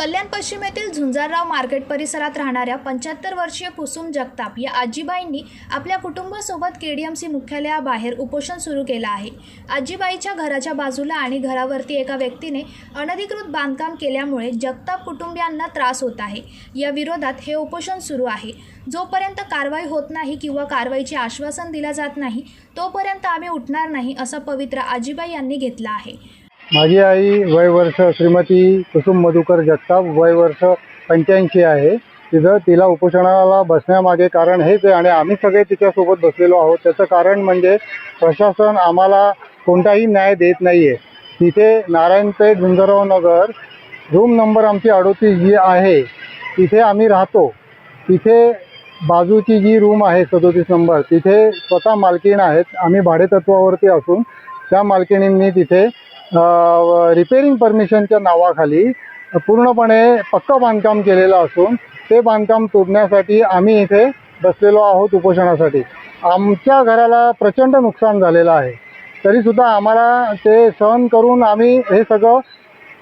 कल्याण पश्चिम येथील झुंजारराव मार्केट परिसरात राहणाऱ्या पंच्याहत्तर वर्षीय कुसुम जगताप या आजीबाईंनी आपल्या कुटुंबासोबत के डी एम सी मुख्यालयाबाहेर उपोषण सुरू केलं आहे. आजीबाईच्या घराच्या बाजूला आणि घरावरती एका व्यक्तीने अनधिकृत बांधकाम केल्यामुळे जगताप कुटुंबियांना त्रास होत आहे. या विरोधात हे उपोषण सुरू आहे. जोपर्यंत कारवाई होत नाही किंवा कारवाईचे आश्वासन दिलं जात नाही तोपर्यंत आम्ही उठणार नाही असा पवित्रा आजीबाई यांनी घेतला आहे. माझी आई वय वर्ष श्रीमती कुसुम मधुकर जगताप वय वर्ष पंच्याऐंशी आहे. तिथं तिला उपोषणाला बसण्यामागे कारण हेच आहे आणि आम्ही सगळे तिच्यासोबत बसलेलो आहोत. त्याचं कारण म्हणजे प्रशासन आम्हाला कोणताही न्याय देत नाही आहे तिथे नारायणपेठ झुंजराव नगर रूम नंबर आमची अडोतीस जी आहे तिथे आम्ही राहतो. तिथे बाजूची जी रूम आहे सदोतीस नंबर तिथे स्वतः मालकीण आहेत. आम्ही भाडेतत्वावरती असून त्या मालकिणींनी तिथे रिपेरिंग परमिशनच्या नावाखाली पूर्णपणे पक्कं बांधकाम केलेलं असून ते बांधकाम तोडण्यासाठी आम्ही इथे बसलेलो आहोत उपोषणासाठी. आमच्या घराला प्रचंड नुकसान झालेलं आहे. तरीसुद्धा आम्हाला ते सहन करून आम्ही हे सगळं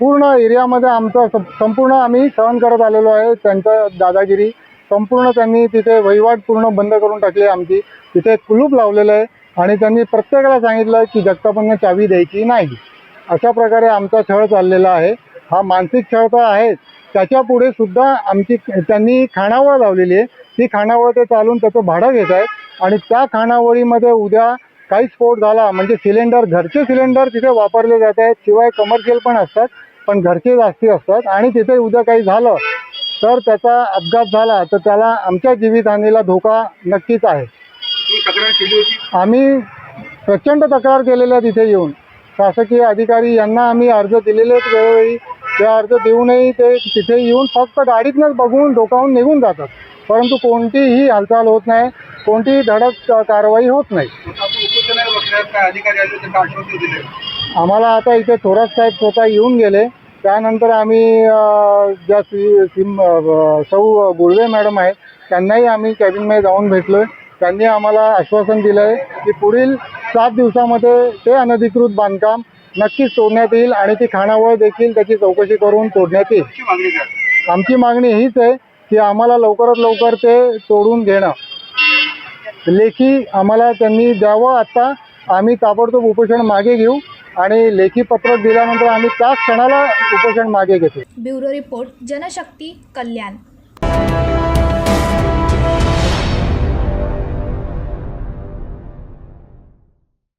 पूर्ण एरियामध्ये आमचं संपूर्ण आम्ही सहन करत आलेलो आहे. त्यांचं दादागिरी संपूर्ण त्यांनी तिथे वहिवाट पूर्ण बंद करून टाकली आहे आमची. तिथे कुलूप लावलेलं आहे आणि त्यांनी प्रत्येकाला सांगितलं की जगतापांना चावी द्यायची नाही. अशा प्रकारे आमचा छळ चाललेला आहे. हा मानसिक छळ तर आहेच. त्याच्या पुढे सुद्धा आमची त्यांनी खाणावळ लावलेली आहे. ती खाणावळ ते चालून त्याचं भाडं घेत आहेत. आणि त्या खानावळीमध्ये उद्या काही स्फोट झाला म्हणजे सिलेंडर घरचे सिलेंडर तिथे वापरले जात आहेत. शिवाय कमर्शियल पण असतात पण घरचे जास्ती असतात. आणि तिथे उद्या काही झालं तर त्याचा अपघात झाला तर त्याला आमच्या जीवितहानीला धोका नक्कीच आहे. आम्ही प्रचंड तक्रार केलेल्या तिथे येऊन शासकीय अधिकारी यांना आम्ही अर्ज दिलेले आहेत वेळोवेळी. ते अर्ज देऊनही ते तिथे येऊन फक्त गाडीतनंच बघून डोकावून निघून जातात. परंतु कोणतीही हालचाल होत नाही कोणतीही धडक कारवाई होत नाही. आम्हाला आता इथे थोरात साहेब स्वतः येऊन गेले. त्यानंतर आम्ही ज्या सिम सौ गुळवे मॅडम आहेत त्यांनाही आम्ही कॅबिनमध्ये जाऊन भेटलो त्यांनी आम्हाला आश्वासन दिलं आहे की पुढील सात दिवसामध्ये ते अनधिकृत बांधकाम नक्कीच तोडण्यात येईल आणि ती खानावळ देखील त्याची चौकशी करून तोडण्यात येईल. तुमची मागणी काय? आमची मागणी हीच आहे की आम्हाला लवकरात लवकर ते तोडून घेणं. लेखी आम्हाला त्यांनी द्यावं आत्ता आम्ही ताबडतोब उपोषण मागे घेऊ आणि लेखी पत्रक दिल्यानंतर आम्ही त्याच क्षणाला उपोषण मागे घेतो. Bureau report Janshakti Kalyan.